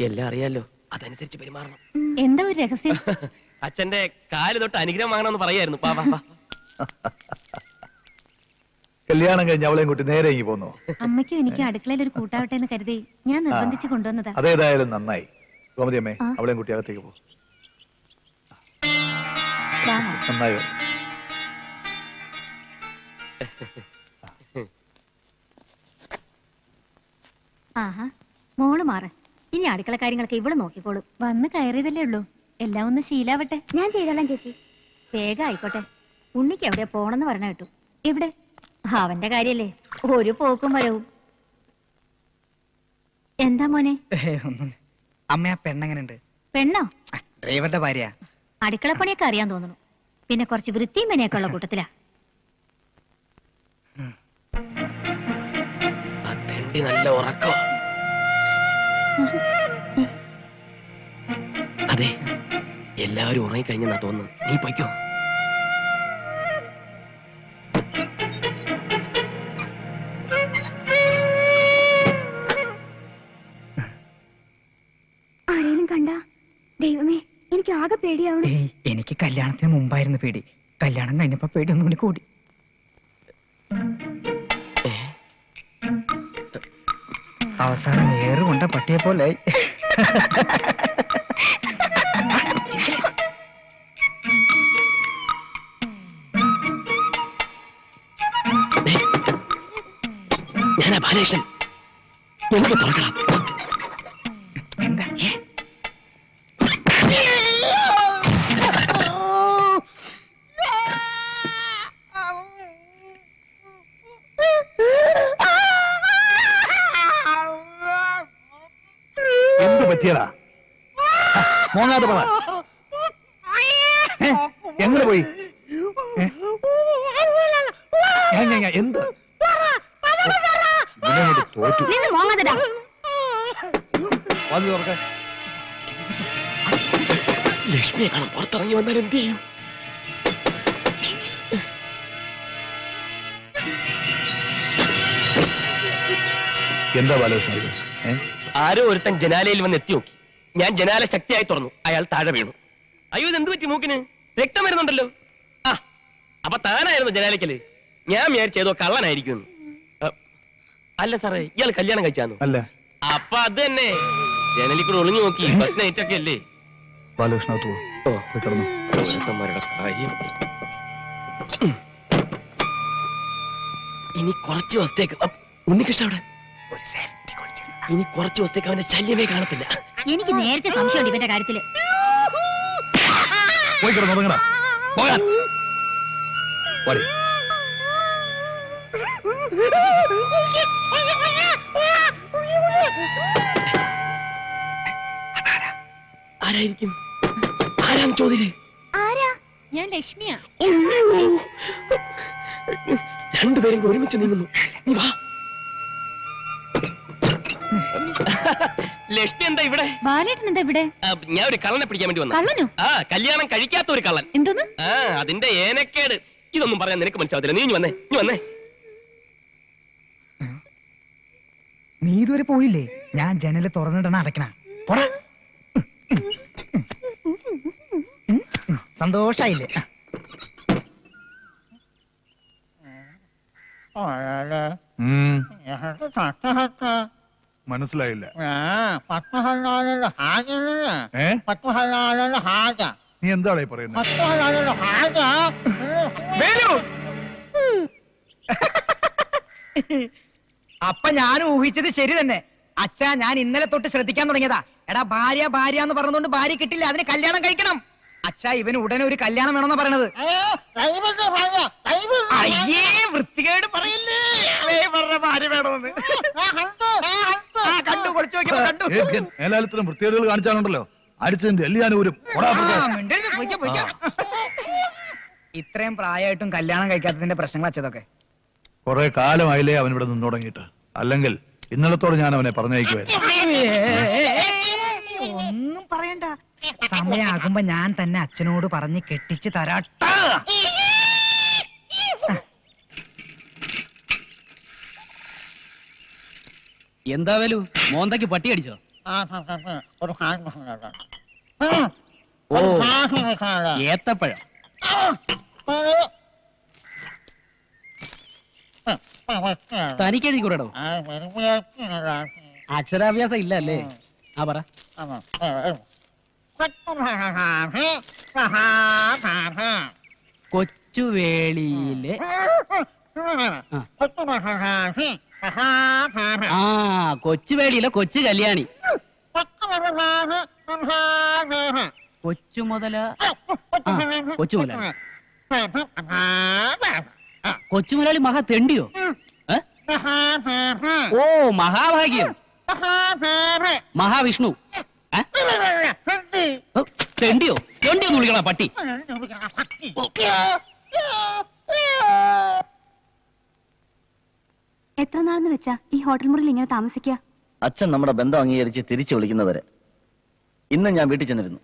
എല്ലാം അറിയാലോ. അതനുസരിച്ച് പെരുമാറണം. എന്താ ഒരു രഹസ്യം? അച്ഛന്റെ കാൽ തൊട്ട് അനുഗ്രഹം വാങ്ങണമെന്ന് പറയായിരുന്നു. പാ, പാ, പാ. കല്യാണം കഴിഞ്ഞ് അവളെയും കൂട്ടി നേരെ ഇങ്ങി പോന്നു? അമ്മയ്ക്കും എനിക്ക് അടുക്കളയിൽ ഒരു കൂട്ടാവട്ടെ എന്ന് കരുതി ഞാൻ നിർബന്ധിച്ച് കൊണ്ടുവന്നതാ. അതേതായാലും നന്നായി. ഗോമതി അമ്മേ ആ. അവളെയും കൂട്ടി അകത്തേക്ക് പോ. ദാ. നന്നായി വന്നു. ആഹാ മോൾ മാറ്. ഇനി അടുക്കള കാര്യങ്ങളൊക്കെ ഇവൾ നോക്കിക്കോളൂ. വന്ന് കയറിയതല്ലേ ഉള്ളൂ. എല്ലാം ഒന്ന് ശീലാവട്ടെ. ഞാൻ ചെയ്തോളാം ചേച്ചി. വേഗം ആയിക്കോട്ടെ. ഉണ്ണിക്ക് എവിടെ പോണെന്ന് പറഞ്ഞ കേട്ടു. എവിടെ? അവന്റെ കാര്യല്ലേ. ഒരു പോക്കും വരവും. എന്താ മോനെ? അമ്മ ആ പെണ്ണെങ്ങനുണ്ട് പെണ്ണോ ഡ്രൈവറുടെ ഭാര്യ. അടുക്കള പണിയൊക്കെ അറിയാൻ തോന്നുന്നു. പിന്നെ കുറച്ച് വൃത്തിയും മെനയൊക്കെ ഉള്ള കൂട്ടത്തിലാ. ആ തെണ്ടി നല്ല ഉറക്കോ അതെ എല്ലാവരും ഉറങ്ങിക്കഴിഞ്ഞെന്നാ തോന്നുന്നു നീ പൊയ്ക്കോ. ആരേലും കണ്ട? ദൈവമേ എനിക്ക് ആകെ പേടിയാവണം. എനിക്ക് കല്യാണത്തിന് മുമ്പായിരുന്നു പേടി. കല്യാണം കഴിഞ്ഞപ്പോ പേടി ഒന്നും കൂടി കൂടി. അവസാനം ഏറ് കൊണ്ട പട്ടിയെ പോലെ ദേ, ഞാനാ ബാലകൃഷ്ണൻ എനിക്ക് തുറക്കണം എന്താ എന്ത് പറ്റിയടാ പറ? എങ്ങനെ പോയി? എന്ത്? തോറ്റു. തുറക്ക. ലക്ഷ്മിയെ കാണാൻ പുറത്തിറങ്ങി വന്നാൽ എന്ത് ചെയ്യും? എന്താ ബാലകൃഷ്ണ ഇത്? ഏ? ആരോ ഒരുത്തൻ ജനാലയിൽ വന്ന് എത്തി നോക്കി. ഞാൻ ജനാല ശക്തിയായി തുറന്നു. അയാൾ താഴെ വീണു. അയ്യോ ഇത് എന്ത് പറ്റി മൂക്കിന്? രക്തം വരുന്നുണ്ടല്ലോ. ആ അപ്പൊ താനായിരുന്നു ജനാലയ്ക്കൽ. ഞാൻ വിചാരിച്ച ഏതോ കള്ളനായിരിക്കും അല്ല സാറേ ഇയാൾ കല്യാണം കഴിച്ചാന്നു? അല്ല. അപ്പൊ അത് തന്നെ. ജനലിൽ കൂടെ ഒളിഞ്ഞു നോക്കി. ഫസ്റ്റ് നൈറ്റ് ഒക്കെ അല്ലേ കാര്യം. ഇനി കുറച്ച് ദിവസത്തേക്ക്. ഉണ്ണികൃഷ്ണ അവിടെ. ഒരു കുറിച്ച്. ഇനി കുറച്ചു ദിവസത്തേക്ക് അവന്റെ ശല്യമേ കാണത്തില്ല. എനിക്ക് നേരത്തെ സംശയമുണ്ട് ഇവന്റെ കാര്യത്തിൽ പോയി കിടന്നു തുടങ്ങടാ പോകാൻ. പോടി. ആരായിരിക്കും? ആരാന്ന് ചോദ്യം ആരാ? ഞാൻ ലക്ഷ്മിയാ. രണ്ടുപേരും ഒരുമിച്ച് നീങ്ങുന്നു. നീ വാ. ലക്ഷ്മി എന്താ ഇവിടെ? ബാലേട്ടൻ എന്താ ഇവിടെ? ആ, ഞാൻ ഒരു കള്ളനെ പിടിക്കാൻ വേണ്ടി വന്നു. കള്ളനോ? ആ കല്യാണം കഴിക്കാത്ത ഒരു കള്ളൻ. എന്തോന്ന്? ആ അതിന്റെ ഏനക്കേട്. ഇതൊന്നും പറയാൻ നിനക്ക് മനസ്സിലാവത്തില്ല. നീ ഇഞ്ഞ് വന്നേ നീ വന്നേ. നീ ഇതുവരെ പോയില്ലേ? ഞാൻ ജനൽ തുറന്നിടണ അടക്കണ പോടാ. സന്തോഷായില്ലേ? ഉം, മനസ്സിലായില്ല. ഏ? നീ എന്താണേ പറയുന്നത് വേലു അപ്പൊ ഞാൻ ഊഹിച്ചത് ശരി തന്നെ. അച്ഛാ ഞാൻ ഇന്നലെ തൊട്ട് ശ്രദ്ധിക്കാൻ തുടങ്ങിയതാ. എടാ ഭാര്യ ഭാര്യ എന്ന് പറഞ്ഞുകൊണ്ട് ഭാര്യ കിട്ടില്ല. അതിന് കല്യാണം കഴിക്കണം. അച്ഛാ ഇവന് ഉടനെ ഒരു കല്യാണം വേണമെന്നാ പറയണത്. അയ്യേ വൃത്തികേട് പറയല്ലേ? ദേ പറഞ്ഞ ഭാര്യ വേണമെന്ന്. ആ, കണ്ടു കുറച്ച് നോക്കിയപ്പോ കണ്ടു. മേലാലത്തിലും വൃത്തികേടുകൾ കാണിച്ചാണുണ്ടല്ലോ അടിച്ചതിന്റെ എല്ലിയാനൂരും ആ, മിണ്ടരുത്, പൊയ്ക്കോ, പൊയ്ക്കോ. ഇത്രയും പ്രായമായിട്ടും കല്യാണം കഴിക്കാത്തതിന്റെ പ്രശ്നങ്ങൾ അച്ഛതൊക്കെ. കുറെ കാലമായില്ലേ അവൻ ഇവിടെ നിന്ന് തുടങ്ങിയിട്ട്. അല്ലെങ്കിൽ ഇന്നലത്തോട് ഞാൻ അവനെ പറഞ്ഞയക്കുമായിരുന്നു ഒന്നും പറയണ്ട. സമയാകുമ്പോ ഞാൻ തന്നെ അച്ഛനോട് പറഞ്ഞ് കെട്ടിച്ച് തരാട്ട എന്താ വേലു? മോന്തയ്ക്ക് പട്ടി അടിച്ചോ ഓ ഏത്തപ്പഴം. തനിക്ക് എഴുതി കൂടടോ അക്ഷരാഭ്യാസം ഇല്ല അല്ലേ? ആ പറ. കൊച്ചുവേളിയിലെ. ആ കൊച്ചുവേളിയിലെ കൊച്ചു കല്യാണി. കൊച്ചു മുതല കൊച്ചു കൊച്ചു മുതലാളി മഹാ തെണ്ടിയോ ഓ മഹാഭാഗ്യം. മഹാവിഷ്ണു. തെണ്ടിയോ തെണ്ടിയോ എന്ന് വിളിക്കണ പട്ടി എത്ര നാളെന്ന് വെച്ചാ ഈ ഹോട്ടൽ മുറിയിൽ ഇങ്ങനെ താമസിക്കുക? അച്ഛൻ നമ്മുടെ ബന്ധം അംഗീകരിച്ച് തിരിച്ചു വിളിക്കുന്നവരെ. ഇന്ന് ഞാൻ വീട്ടിൽ ചെന്നിരുന്നു.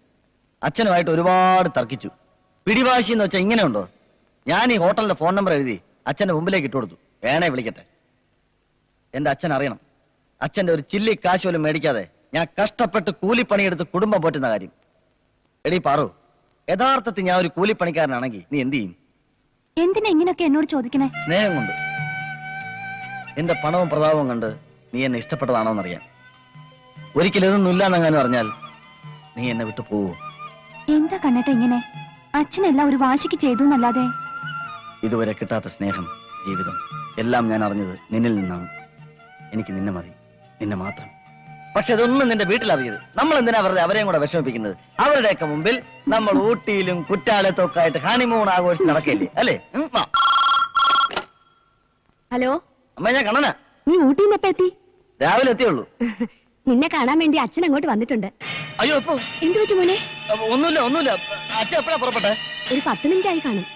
അച്ഛനുമായിട്ട് ഒരുപാട് തർക്കിച്ചു. പിടിവാശി എന്ന് വെച്ചാൽ ഇങ്ങനെ ഉണ്ടോ? ഞാൻ ഈ ഹോട്ടലിന്റെ ഫോൺ നമ്പർ എഴുതി അച്ഛന്റെ മുമ്പിലേക്ക് ഇട്ട് കൊടുത്തു. വേണേ വിളിക്കട്ടെ. എന്റെ അച്ഛൻ അറിയണം. അച്ഛന്റെ ഒരു ചില്ലി കാശ് പോലും മേടിക്കാതെ ഞാൻ കഷ്ടപ്പെട്ട് കൂലിപ്പണിയെടുത്ത് കുടുംബം പോറ്റുന്ന കാര്യം. എടീ പാറു യഥാർത്ഥത്തിൽ ഞാൻ ഒരു കൂലിപ്പണിക്കാരനാണെങ്കിൽ നീ എന്ത് ചെയ്യും? എന്തിനാ ഇങ്ങനെയൊക്കെ എന്നോട് ചോദിക്കണേ? സ്നേഹം കൊണ്ട്. എന്റെ പണവും പ്രതാപവും കണ്ട് നീ എന്നെ ഇഷ്ടപ്പെട്ടതാണോ എന്നറിയാൻ. ഒരിക്കലും ഇതൊന്നും ഇല്ലാന്നെങ്ങാനും അറിഞ്ഞാൽ നീ എന്നെ വിട്ടു പോവൂ. എന്താ കണ്ണേട്ട ഇങ്ങനെ? അച്ഛനെല്ലാം ഒരു വാശിക്ക് ചെയ്തു എന്നല്ലാതെ ഇതുവരെ കിട്ടാത്ത സ്നേഹം ജീവിതം എല്ലാം ഞാൻ അറിഞ്ഞത് നിന്നിൽ നിന്നാണ്. എനിക്ക് നിന്നെ മതി നിന്നെ മാത്രം. പക്ഷെ അതൊന്നും നിന്റെ വീട്ടിൽ അറിയരുത് നമ്മൾ എന്തിനാ വെറുതെ അവരെയും കൂടെ വിഷമിപ്പിക്കുന്നത്? അവരുടെയൊക്കെ മുമ്പിൽ നമ്മൾ ഊട്ടിയിലും കുറ്റാലത്തും ഒക്കെ ആയിട്ട് ഹണിമൂൺ ആഘോഷിച്ച് നടക്കില്ലേ അല്ലേ? ഹലോ? അമ്മ ഞാൻ കണന നീ ഊട്ടിയിൽ നിന്ന് എത്തി? രാവിലെ എത്തിയുള്ളൂ. നിന്നെ കാണാൻ വേണ്ടി അച്ഛൻ അങ്ങോട്ട് വന്നിട്ടുണ്ട്. അയ്യോ ഇപ്പൊ എന്തു പറ്റി മോനെ? ഒന്നുമില്ല ഒന്നുമില്ല. അച്ഛൻ എപ്പോഴാ പുറപ്പെട്ടെ? ഒരു പത്ത് മിനിറ്റ് ആയി കാണും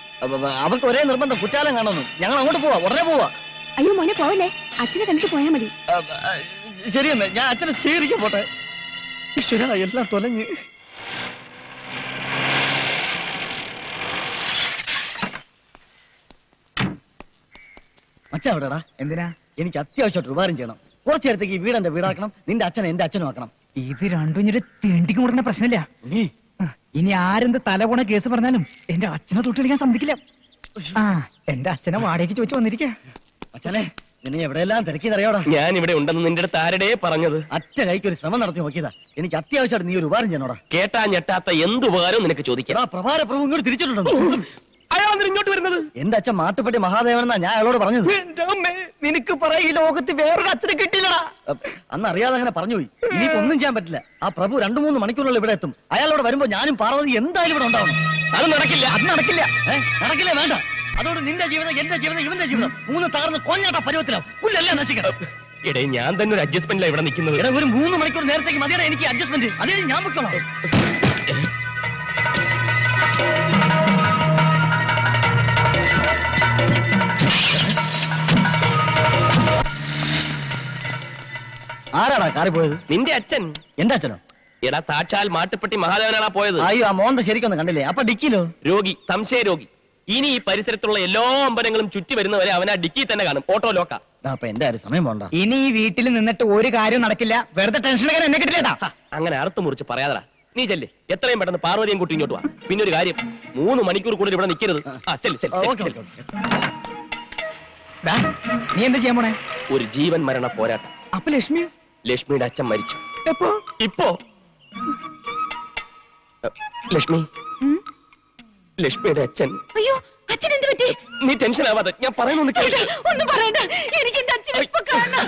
അവർക്ക് ഒരേ നിർബന്ധം കുറ്റാലം കാണുന്നു ഞങ്ങൾ അങ്ങോട്ട് പോവാ ഉടനെ പോവാ. അയ്യോ മോനെ പോവല്ലേ? അച്ഛനെ കണ്ടിട്ട് പോയാ മതി. ശരിയെന്നേ ഞാൻ അച്ഛനെ സ്വീകരിക്കാൻ പോട്ടെ. ഈശ്വരാ, എല്ലാം തൊലഞ്ഞ്. അച്ഛൻ എവിടെടാ? എന്തിനാ? എനിക്ക് അത്യാവശ്യമായിട്ട് ഉപകാരം ചെയ്യണം. കുറച്ചു നേരത്തേക്ക് ഈ വീട് എന്റെ വീടാക്കണം നിന്റെ അച്ഛനെ എന്റെ അച്ഛനും ആക്കണം. ഇത് രണ്ടും ഇനി തേണ്ടിക്ക് കൊടുക്കുന്ന പ്രശ്നമില്ല. നീ? ഇനി ആരെന്ത് തലപോണ കേസ് പറഞ്ഞാലും എന്റെ അച്ഛനെ തൊട്ടിടിക്കാൻ സമ്മതിക്കില്ല. ആ എന്റെ അച്ഛനെ വാടകയ്ക്ക് ചോദിച്ചു വന്നിരിക്കുക അച്ഛനെ നിന്നെ എവിടെയെല്ലാം തിരക്കിയതറിയോടാ? ഞാൻ ഇവിടെ ഉണ്ടെന്ന് നിന്റെ അടുത്ത് ആരുടെ പറഞ്ഞത്? അറ്റ കൈക്ക് ഒരു ശ്രമം നടത്തി നോക്കിയതാ. എനിക്ക് അത്യാവശ്യമായിട്ട് നീ ഒരു ഉപകാരം ചെയ്യണോടാ. കേട്ടാ ഞെട്ടാത്ത എന്ത് ഉപകാരവും നിനക്ക് ചോദിക്കാം. പ്രഭാര പ്രഭു ഇങ്ങോട്ട് തിരിച്ചിട്ടുണ്ടോ അയാൾ ഇങ്ങോട്ട് വരുന്നത്? എന്റെ അച്ഛൻ മാട്ടുപ്പെട്ടി മഹാദേവനെന്നാ ഞാൻ അയാളോട് പറഞ്ഞത്. നിനക്ക് പറ ഈ ലോകത്ത് വേറൊരു അച്ഛനെ കിട്ടില്ലടാ അന്ന് അറിയാതെ അങ്ങനെ പറഞ്ഞുപോയി. ഇനിയിപ്പോ ഒന്നും ചെയ്യാൻ പറ്റില്ല. ആ പ്രഭു രണ്ടു മൂന്ന് മണിക്കൂറിനുള്ളിൽ ഇവിടെ എത്തും. അയാളോട് വരുമ്പോ ഞാനും പാർവതി എന്തായാലും ഇവിടെ ഉണ്ടാവണം. അത് നടക്കില്ല. അത് നടക്കില്ല. നടക്കില്ല വേണ്ട. അതോട് നിന്റെ ജീവിതം എന്റെ ജീവിതം ഇവന്റെ ജീവിതം. മൂന്ന് തകർന്ന് കൊഞ്ഞാട്ട പരുവത്തിലാവും. പുല്ലെല്ലാം നശിക്കണം. എടേ ഞാൻ തന്നെ ഒരു അഡ്ജസ്റ്റ്മെന്റിലാണ് ഇവിടെ നിൽക്കുന്നത്. എടാ ഒരു മൂന്ന് മണിക്കൂർ നേരത്തേക്ക് മതിയുടെ എനിക്ക് അഡ്ജസ്റ്റ്മെന്റ് അതേ ഞാൻ വെക്കണം ആരാടാ കാറി പോയത്? നിന്റെ അച്ഛൻ. എന്റെ അച്ഛനോ? എടാ സാക്ഷാൽ മാട്ടുപ്പെട്ടി മഹാദേവനാണ് പോയത്. അയ്യോ ആ മോന്ത ശരിക്കൊന്നും കണ്ടില്ലേ? അപ്പൊ ഡിക്കിലോ രോഗി സംശയ രോഗി ഇനി ഈ പരിസരത്തുള്ള എല്ലാ അമ്പലങ്ങളും ചുറ്റി വരുന്നവരെ അവൻ ആ ഡിക്കി തന്നെ കാണും. ഓട്ടോ ലോക്ക അപ്പൊ സമയം പോണ്ട. ഇനി ഈ വീട്ടിൽ നിന്നിട്ട് ഒരു കാര്യം നടക്കില്ല. വെറുതെ ടെൻഷൻ എന്നെ കിട്ടില്ലേട്ടാ അങ്ങനെ അർത്ഥം മുറിച്ച് പറയാതടാ. നീ ചെല്ലേ. എത്രയും പെട്ടെന്ന് പാർവതിയും കുട്ടി ഇങ്ങോട്ട് വാ. പിന്നെ ഒരു കാര്യം മൂന്ന് മണിക്കൂർ കൂടുതൽ ഇവിടെ നിൽക്കരുത് ആ. ചെല്ല് ചെല്ല്, നീ എന്താ ചെയ്യാൻ പോണേ? ഒരു ജീവൻ മരണ പോരാട്ടം. അപ്പൊ ലക്ഷ്മി? ലക്ഷ്മിയുടെ അച്ഛൻ മരിച്ചു. എപ്പോ? ഇപ്പോ? ലക്ഷ്മി? ലക്ഷ്മിയുടെ അച്ഛൻ. അയ്യോ അച്ഛൻ എന്ത് പറ്റി? നീ ടെൻഷൻ ആവാതെ ഞാൻ പറയുന്നൊന്ന് കേൾക്കാം. ഒന്നും പറയണ്ട. എനിക്ക് എന്റെ അച്ഛനെ ഇപ്പൊ കാണാം.